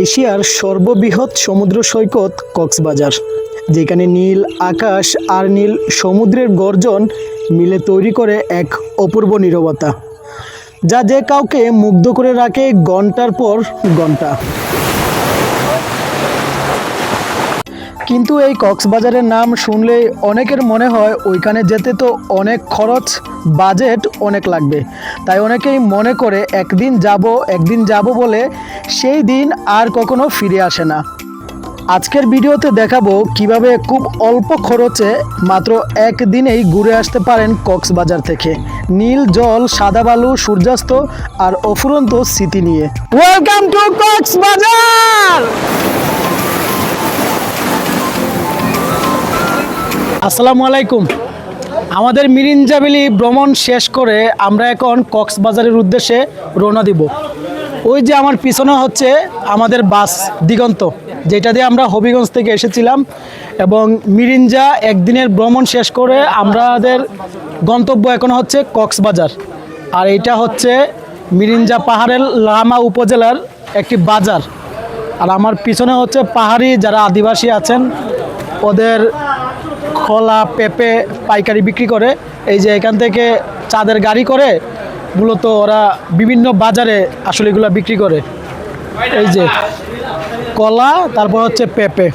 এশিয়ার সর্ববৃহৎ সমুদ্র সৈকত কক্সবাজার, যেখানে নীল আকাশ আর নীল সমুদ্রের গর্জন মিলে তৈরি করে এক অপূর্ব নিরবতা, যা যে কাউকে মুগ্ধ করে রাখে ঘণ্টার পর ঘণ্টা কিন্তু এই কক্সবাজারের নাম শুনলে অনেকের মনে হয় ওইখানে যেতে তো অনেক খরচ, বাজেট অনেক লাগবে। তাই অনেকেই মনে করে একদিন যাব একদিন যাব বলে সেই দিন আর কখনো ফিরে আসে না। আজকের ভিডিওতে দেখাবো কীভাবে খুব অল্প খরচে মাত্র একদিনেই ঘুরে আসতে পারেন কক্সবাজার থেকে। নীল জল, সাদা বালু, সূর্যাস্ত আর অফুরন্ত স্মৃতি নিয়ে। Welcome to Cox's Bazar! আসসালামু আলাইকুম। আমাদের মিরিঞ্জাবিলি ভ্রমণ শেষ করে আমরা এখন কক্সবাজারের উদ্দেশ্যে রওনা দিব। ওই যে আমার পিছনে হচ্ছে আমাদের বাস দিগন্ত, যেটা দিয়ে আমরা হবিগঞ্জ থেকে এসেছিলাম এবং মিরিঞ্জা একদিনের ভ্রমণ শেষ করে আমাদের গন্তব্য এখন হচ্ছে কক্সবাজার। আর এটা হচ্ছে মিরিঞ্জা পাহাড়ের লামা উপজেলার একটি বাজার। আর আমার পিছনে হচ্ছে পাহাড়ি যারা আদিবাসী আছেন, ওদের খোলা পেঁপে পাইকারি বিক্রি করে। এই যে এখান থেকে চাঁদের গাড়ি করে, মূলত ওরা বিভিন্ন বাজারে আসলে এগুলো বিক্রি করে। এই যে কলা, তারপর হচ্ছে পেঁপে।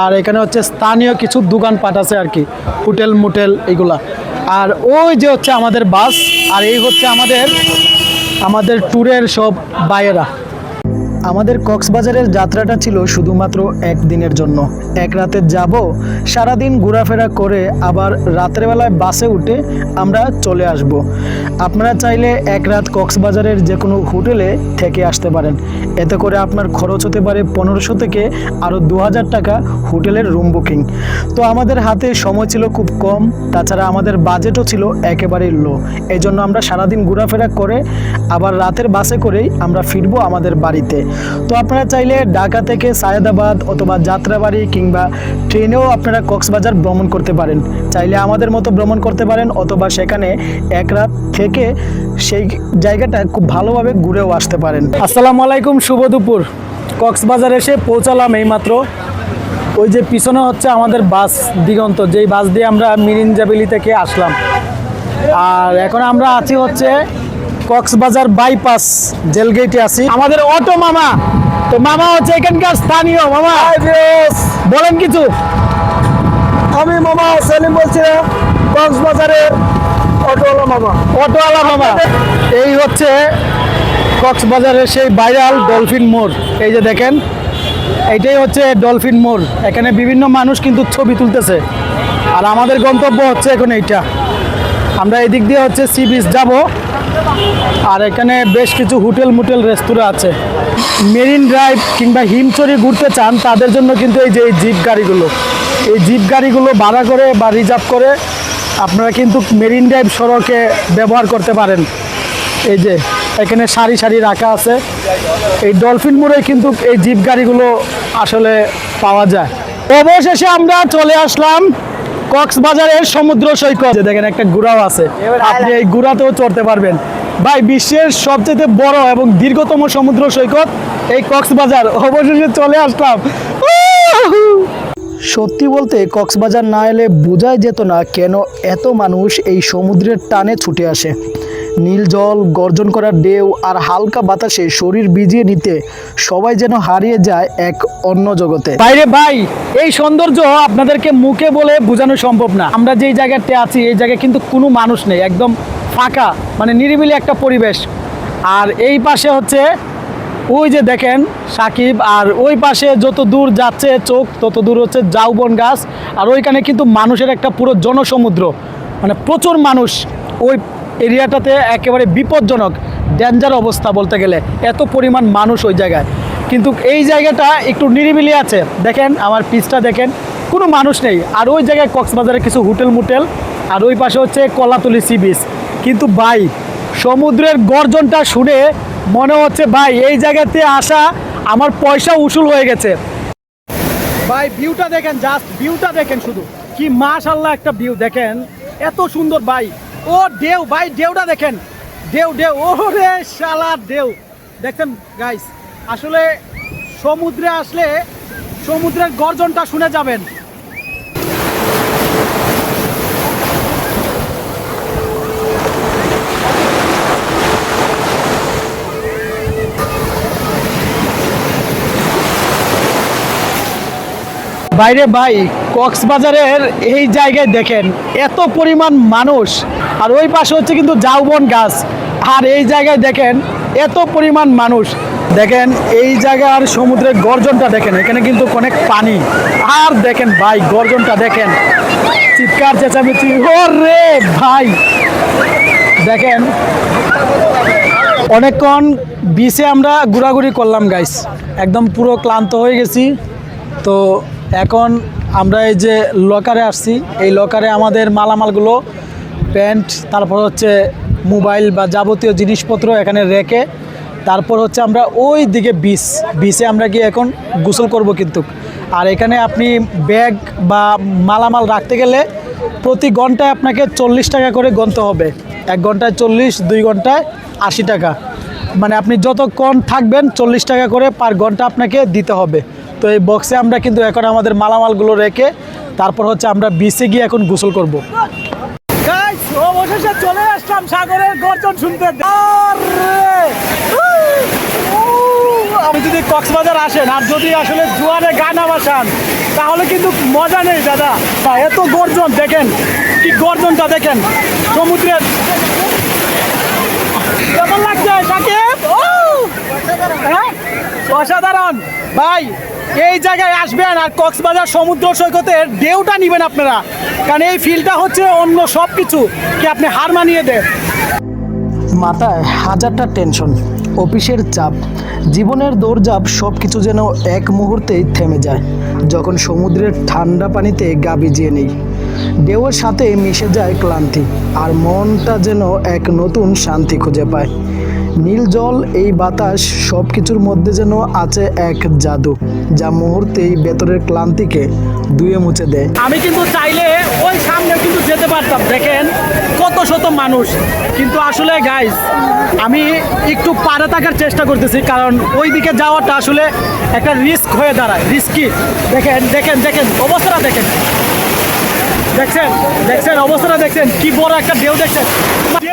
আর এখানে হচ্ছে স্থানীয় কিছু দোকানপাট আছে আর কি, হোটেল মোটেল এগুলা। আর ওই যে হচ্ছে আমাদের বাস, আর এই হচ্ছে আমাদের আমাদের ট্যুরের সব বাইয়েরা আমাদের কক্সবাজারের যাত্রাটা ছিল শুধুমাত্র একদিনের জন্য। এক রাতে যাব, সারাদিন ঘোরাফেরা করে আবার রাতের বেলায় বাসে উঠে আমরা চলে আসব। আপনারা চাইলে এক রাত কক্সবাজারের যে কোনো হোটেলে থেকে আসতে পারেন। এতে করে আপনার খরচ হতে পারে পনেরোশো থেকে আরও দু হাজার টাকা হোটেলের রুম বুকিং। তো আমাদের হাতে সময় ছিল খুব কম, তাছাড়া আমাদের বাজেটও ছিল একেবারেই লো। এই জন্য আমরা সারাদিন ঘোরাফেরা করে আবার রাতের বাসে করেই আমরা ফিরবো আমাদের বাড়িতে। তো আপনারা চাইলে ঢাকা থেকে সায়েদাবাদ অথবা যাত্রাবাড়ি কিংবা ট্রেনেও আপনারা কক্সবাজার ভ্রমণ করতে পারেন। চাইলে আমাদের মতো ভ্রমণ করতে পারেন অথবা সেখানে এক রাত থেকে সেই জায়গাটা খুব ভালোভাবে ঘুরেও আসতে পারেন। আসসালামু আলাইকুম শুভ দুপুর। কক্সবাজার এসে পৌঁছালাম এইমাত্র। ওই যে পিছনে হচ্ছে আমাদের বাস দিগন্ত যেই বাস দিয়ে আমরা মিরিঞ্জাবিলি থেকে আসলাম। আর এখন আমরা আছি হচ্ছে কক্সবাজার বাইপাস জেলগেটে আছি। আমাদের অটো মামা। তো মামা হচ্ছে এখানকার স্থানীয় মামা। বলেন কিছু। আমি মামা সেলিম বলছিলাম কক্সবাজারের অটোওয়ালা মামা। অটোওয়ালা মামা। এই হচ্ছে কক্সবাজারের সেই ভাইরাল ডলফিন মোড়। এই যে দেখেন, এইটাই হচ্ছে ডলফিন মোড়। এখানে বিভিন্ন মানুষ কিন্তু ছবি তুলতেছে। আর আমাদের গন্তব্য হচ্ছে এখন এইটা। আমরা এদিক দিয়ে হচ্ছে সি বিচ যাব। আর এখানে বেশ কিছু হোটেল মোটেল রেস্তোরাঁ আছে। মেরিন ড্রাইভ কিংবা হিমচরি ঘুরতে চান, তাদের জন্য কিন্তু এই যে এই জিপ গাড়িগুলো। এই জিপ গাড়িগুলো ভাড়া করে বা রিজার্ভ করে আপনারা কিন্তু মেরিন ড্রাইভ সড়কে ব্যবহার করতে পারেন। এই যে এখানে সারি সারি রাখা আছে। এই ডলফিন মোড়ে কিন্তু এই জিপ গাড়িগুলো আসলে পাওয়া যায়। অবশেষে আমরা চলে আসলাম কক্সবাজারের সমুদ্র সৈকত। দেখেন একটা গুড়াও আছে। আপনি এই গুড়াতেও চড়তে পারবেন। ভাই বিশ্বের সবচেয়ে বড় এবং দীর্ঘতম সমুদ্র সৈকত এই কক্সবাজার। অবশেষে চলে আসলাম। সত্যি বলতে কক্সবাজার না এলে বোঝাই যেত না কেন এত মানুষ এই সমুদ্রের টানে ছুটে আসে। নীল জল গর্জন করার ঢেউ আর হালকা বাতাসে শরীর ভিজিয়ে নিতে সবাই যেন হারিয়ে যায় এক অন্য জগতে। বাইরে ভাই, এই সৌন্দর্য আপনাদেরকে মুখে বলে বোঝানো সম্ভব না। আমরা যেই জায়গাতে আছি, এই জায়গায় কিন্তু কোনো মানুষ নেই, একদম ফাঁকা মানে নিরিবিলি একটা পরিবেশ। আর এই পাশে হচ্ছে, ওই যে দেখেন সাকিব, আর ওই পাশে যত দূর যাচ্ছে চোখ, তত দূর হচ্ছে জাউবন গাছ। আর ওইখানে কিন্তু মানুষের একটা পুরো জনসমুদ্র। মানে প্রচুর মানুষ ওই এরিয়াটাতে একেবারে বিপজ্জনক ডেঞ্জার অবস্থা বলতে গেলে। এত পরিমাণ মানুষ ওই জায়গায়। কিন্তু এই জায়গাটা একটু নিরিবিলি আছে। দেখেন, আমার পিচটা দেখেন। কোনো মানুষ নেই। আর ওই জায়গায় কক্সবাজারে কিছু হোটেল মুটেল, আর ওই পাশে হচ্ছে কলাতলি সি বিচ। কিন্তু ভাই, সমুদ্রের গর্জনটা শুনে মনে হচ্ছে, ভাই, এই জায়গাতে আসা আমার পয়সা উসুল হয়ে গেছে। ভাই ভিউটা দেখেন জাস্ট ভিউটা দেখেন শুধু। কি মাশাল্লাহ একটা ভিউ দেখেন, এত সুন্দর ভাই। ও ঢেউ, ভাই, ঢেউটা দেখেন। ঢেউ ঢেউ ও রে শালা ঢেউ। দেখেন গাইস আসলে সমুদ্রে আসলে সমুদ্রের গর্জনটা শুনে যাবেন। বাইরে ভাই, কক্সবাজারের এই জায়গায় দেখেন, এত পরিমাণ মানুষ। আর ওই পাশে হচ্ছে কিন্তু জাউবন গাছ। আর এই জায়গায় দেখেন, এত পরিমাণ মানুষ। দেখেন, এই জায়গার সমুদ্রের গর্জনটা দেখেন, এখানে কিন্তু অনেক পানি। আর দেখেন ভাই, গর্জনটা দেখেন। চিৎকার, চেঁচামেচি ও রে ভাই! দেখেন, অনেকক্ষণ বিচে আমরা ঘোরাঘুরি করলাম গাইস একদম পুরো ক্লান্ত হয়ে গেছি। তো এখন আমরা এই যে লকারে আসছি, এই লকারে আমাদের মালামালগুলো, প্যান্ট, তারপর হচ্ছে মোবাইল বা যাবতীয় জিনিসপত্র এখানে রেখে, তারপর হচ্ছে আমরা ওই দিকে বিচ, বিচে আমরা গিয়ে এখন গোসল করব কিন্তু। আর এখানে আপনি ব্যাগ বা মালামাল রাখতে গেলে প্রতি ঘন্টায় আপনাকে চল্লিশ টাকা করে গণতে হবে। এক ঘন্টায় চল্লিশ, দুই ঘন্টায় আশি টাকা। মানে আপনি যতক্ষণ থাকবেন, চল্লিশ টাকা করে পার ঘণ্টা আপনাকে দিতে হবে। তো এই বক্সে আমরা কিন্তু এখন আমাদের মালামালগুলো রেখে তারপর হচ্ছে আমরা বিচে গিয়ে এখন গোসল করব। অবশেষে চলে আসলাম সাগরের গর্জন শুনতে। আপনি যদি কক্সবাজার আসেন, আর যদি আসলে জোয়ারে গানা বাসান তাহলে কিন্তু মজা নেই, দাদা। তা এত গর্জন, দেখেন, কি গর্জনটা দেখেন, সমুদ্রের। কেমন লাগছে, সাকিব? হ্যাঁ? অসাধারণ। ভাই এই জায়গায় আসবেন আর কক্সবাজার সমুদ্র সৈকতের ঢেউটা নেবেন আপনারা। কারণ এই ফিলটা হচ্ছে অন্য সব কিছু কি আপনি হার মানিয়ে দেন? মাথায় হাজারটা টেনশন, অফিসের চাপ, জীবনের দৌড়ঝাপ সব কিছু যেন এক মুহূর্তেই থেমে যায়। যখন সমুদ্রের ঠান্ডা পানিতে গা ভিজিয়ে নেই, ঢেউয়ের সাথে মিশে যায় ক্লান্তি, আর মনটা যেন এক নতুন শান্তি খুঁজে পায়। নীল জল, এই বাতাস সব কিছুর মধ্যে যেন আছে এক জাদু, যা মুহূর্তেই ভেতরের ক্লান্তিকে ধুয়ে মুছে দেয়। আমি কিন্তু চাইলে ওই সামনে কিন্তু যেতে পারতাম। দেখেন, কত শত মানুষ। কিন্তু আসলে গাইজ আমি একটু পাড়ে থাকার চেষ্টা করতেছি, কারণ ওই দিকে যাওয়াটা আসলে একটা রিস্ক হয়ে দাঁড়ায়। রিস্কি দেখেন দেখেন দেখেন, অবস্থাটা দেখেন। দেখছেন দেখছেন, অবস্থাটা দেখছেন। কি বড় একটা ঢেউ দেখছেন।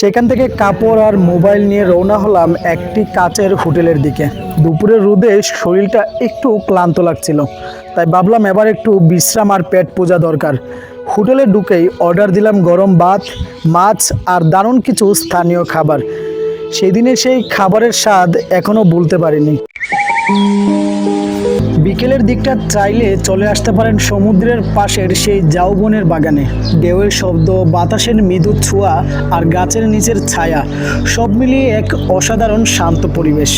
সেখান থেকে কাপড় আর মোবাইল নিয়ে রওনা হলাম একটি কাচের হোটেলের দিকে। দুপুরের রোদে শরীরটা একটু ক্লান্ত লাগছিল, তাই ভাবলাম এবার একটু বিশ্রাম আর পেট পূজা দরকার। হোটেলে ঢুকেই অর্ডার দিলাম গরম ভাত, মাছ আর দারুণ কিছু স্থানীয় খাবার। সেদিনে সেই খাবারের স্বাদ এখনও ভুলতে পারিনি। বিকেলের দিকটা চাইলে চলে আসতে পারেন সমুদ্রের পাশের সেই জাউবনের বাগানে। ঢেউয়ের শব্দ, বাতাসের মৃদু ছোঁয়া আর গাছের নিচের ছায়া, সব মিলিয়ে এক অসাধারণ শান্ত পরিবেশ।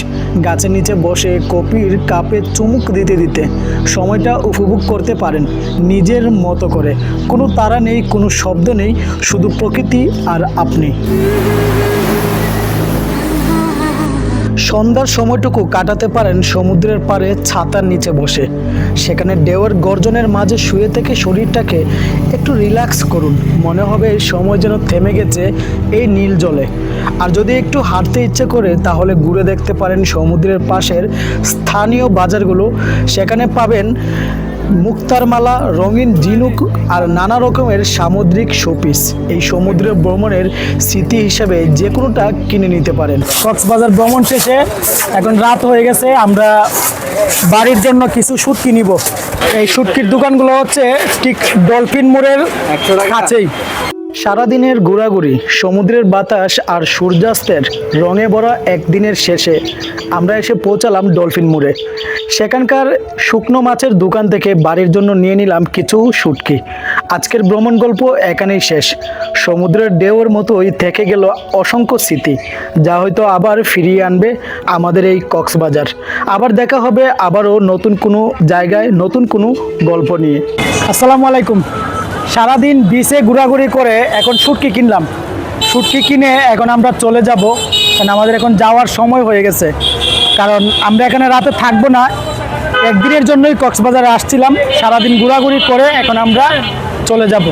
গাছের নিচে বসে কপির কাপে চুমুক দিতে দিতে সময়টা উপভোগ করতে পারেন নিজের মতো করে। কোনো তারা নেই, কোনো শব্দ নেই, শুধু প্রকৃতি আর আপনি। সন্ধ্যার সময়টুকু কাটাতে পারেন সমুদ্রের পাড়ে ছাতার নিচে বসে। সেখানে ঢেউয়ের গর্জনের মাঝে শুয়ে থেকে শরীরটাকে একটু রিল্যাক্স করুন। মনে হবে এই সময় যেন থেমে গেছে এই নীল জলে। আর যদি একটু হাঁটতে ইচ্ছে করে, তাহলে ঘুরে দেখতে পারেন সমুদ্রের পাশের স্থানীয় বাজারগুলো। সেখানে পাবেন মুক্তারমালা রঙিন ঝিনুক আর নানা রকমের সামুদ্রিক শোপিস। এই সমুদ্রে ভ্রমণের স্মৃতি হিসাবে যে কোনোটা কিনে নিতে পারেন। কক্সবাজার ভ্রমণ শেষে এখন রাত হয়ে গেছে আমরা বাড়ির জন্য কিছু সুট কিনিব এই শুটকির দোকানগুলো হচ্ছে ঠিক ডলফিন মোড়ের কাছেই। সারাদিনের ঘোরাঘুরি, সমুদ্রের বাতাস আর সূর্যাস্তের রঙে ভরা একদিনের শেষে আমরা এসে পৌঁছালাম ডলফিন মোড়ে। সেখানকার শুকনো মাছের দোকান থেকে বাড়ির জন্য নিয়ে নিলাম কিছু শুটকি। আজকের ভ্রমণ গল্প এখানেই শেষ। সমুদ্রের ঢেউয়ের মতোই থেকে গেল অসংখ্য স্মৃতি, যা হয়তো আবার ফিরিয়ে আনবে আমাদের এই কক্সবাজার। আবার দেখা হবে আবারও নতুন কোনো জায়গায়, নতুন কোনো গল্প নিয়ে। আসসালামু আলাইকুম। সারাদিন বিচে ঘোরাঘুরি করে এখন সুটকি কিনলাম। সুটকি কিনে এখন আমরা চলে যাব। কারণ আমাদের এখন যাওয়ার সময় হয়ে গেছে। কারণ আমরা এখানে রাতে থাকব না। একদিনের জন্যই কক্সবাজারে আসছিলাম। সারাদিন ঘোরাঘুরি করে এখন আমরা চলে যাব।